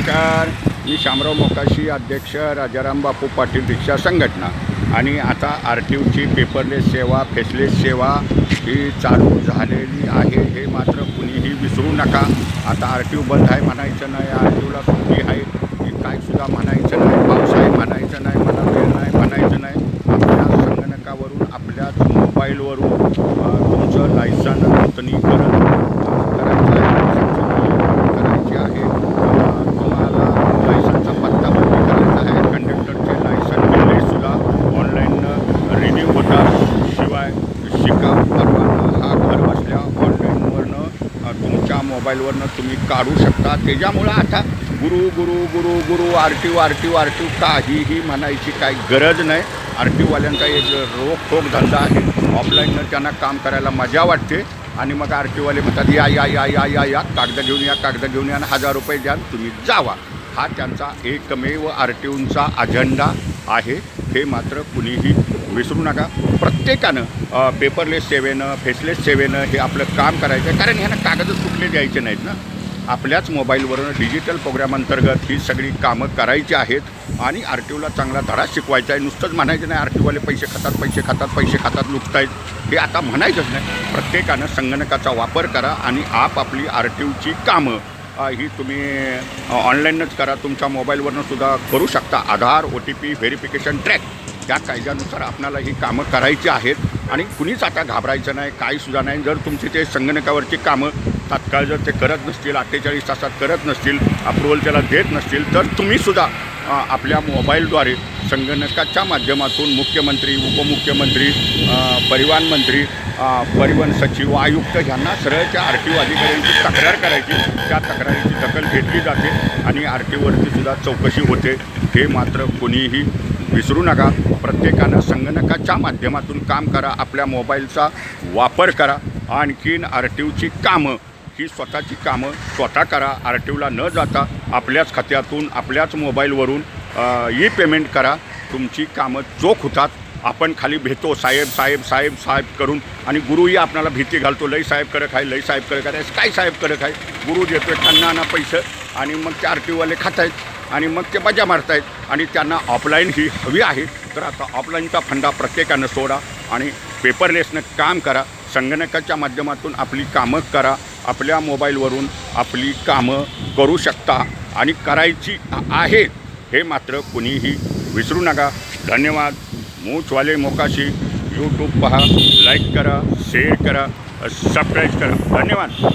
नमस्कार. मी शामराव मोकाशी अध्यक्ष राजाराम बापू पाटील रिक्षा संघटना. आणि आता आर टी ओची पेपरलेस सेवा फेसलेस सेवा ही चालू झालेली आहे. हे मात्र कुणीही विसरू नका. आता आर टी ओ बंद आहे म्हणायचं नाही. आर टी ओला सुट्टी आहे. की काय सुद्धा म्हणायचं नाही. पाऊस आहे म्हणायचं नाही. मला वेळ नाही म्हणायचं नाही आपल्या संगणकावरून आपल्याच मोबाईलवरून अ, तुमचं लायसन नूतनीकरण अ, करायचं आहे लायसनचं करायची आहे अ, तुम्हाला लायसनचा पत्ता बदली करायचा आहे कंडक्टरचे लायसन बिल्ले सुद्धा ऑनलाईन रिन्यू होतात शिवाय शिकाऊ परवाना हा घर बसल्या ऑनलाईनवरनं तुमच्या मोबाईलवरनं तुम्ही काढू शकता. त्याच्यामुळं आता गुरु गुरु गुरु गुरु R T O R T R T काहीही म्हणायची काही गरज नाही. आर टीवाल्यांचा एक रोखोक धंदा आहे. ऑफलाईननं त्यांना काम करायला मजा वाटते. आणि मग आर टीवाले म्हणतात या या या या या या कागद घेऊन या कागद घेऊन या आणि हजार रुपये द्या तुम्ही जावा. हा त्यांचा एकमेव आर टी ओंचा अजेंडा आहे. हे मात्र कुणीही विसरू नका. प्रत्येकानं पेपरलेस सेवेनं फेसलेस सेवेनं हे आपलं काम करायचं आहे कारण ह्यांना कागदच कुठले द्यायचे नाहीत ना. आपल्याच मोबाईलवरून डिजिटल प्रोग्राम अंतर्गत ही सगळी कामं करायची आहेत. आणि आर टी ओला चांगला धडा शिकवायचा आहे. नुसतंच म्हणायचं नाही आर टी ओवाले पैसे खातात पैसे खातात पैसे खातात लुटतायत. हे आता म्हणायचंच नाही. प्रत्येकानं संगणकाचा वापर करा आणि आपापली आर टी ओची कामं ही तुम्ही ऑनलाईनच करा. तुमच्या मोबाईलवरनं सुद्धा करू शकता. Aadhaar O T P verification track त्या कायद्यानुसार आपणाला ही कामं करायची आहेत. आणि कुणीच आता घाबरायचं नाही काही सुद्धा नाही. जर तुमची ते संगणकावरची कामं तात्काळ जर ते करत नसतील अठ्ठेचाळीस तासात करत नसतील अप्रुव्हल त्याला देत नसतील तर तुम्हीसुद्धा आपल्या मोबाईलद्वारे संगणकाच्या माध्यमातून मुख्यमंत्री उपमुख्यमंत्री परिवहन मंत्री परिवहन सचिव आयुक्त ह्यांना सरळ त्या आर टी ओ अधिकाऱ्यांची तक्रार करायची. त्या तक्रारीची दखल घेतली जाते आणि आर टी ओवरती सुद्धा चौकशी होते. हे मात्र कोणीही विसरू नका. प्रत्येकानं संगणकाच्या माध्यमातून काम करा. आपल्या मोबाईलचा वापर करा. आणखीन आर टी ओची कामं ही स्वतःची कामं स्वतः करा आर टी ओला न जाता आपल्याच खात्यातून आपल्याच मोबाईलवरून ई पेमेंट करा. तुमची कामं चोख होतात. आपण खाली भेटतो साहेब साहेब साहेब साहेब करून आणि गुरुही आपल्याला भीती घालतो लई साहेब करत आहे लई साहेब करत आहे काय साहेब करत आहे? गुरु देतोय त्यांना ना पैसे आणि मग ते आर टी ओवाले खात आहेत आणि मग ते मजा मारतायत आणि त्यांना ऑफलाईन ही हवी आहे. तर आता ऑफलाईनचा फंडा प्रत्येकानं सोडा आणि पेपरलेसनं काम करा. संगणकाच्या माध्यमातून आपली कामं करा आपल्या मोबाईलवरून आपली कामं करू शकता आणि करायची आहेत हे मात्र कुणीही विसरू नका. धन्यवाद. मूचवाले मोकाशी. यूट्यूब पहा लाईक करा शेअर करा सबस्क्राईब करा. धन्यवाद.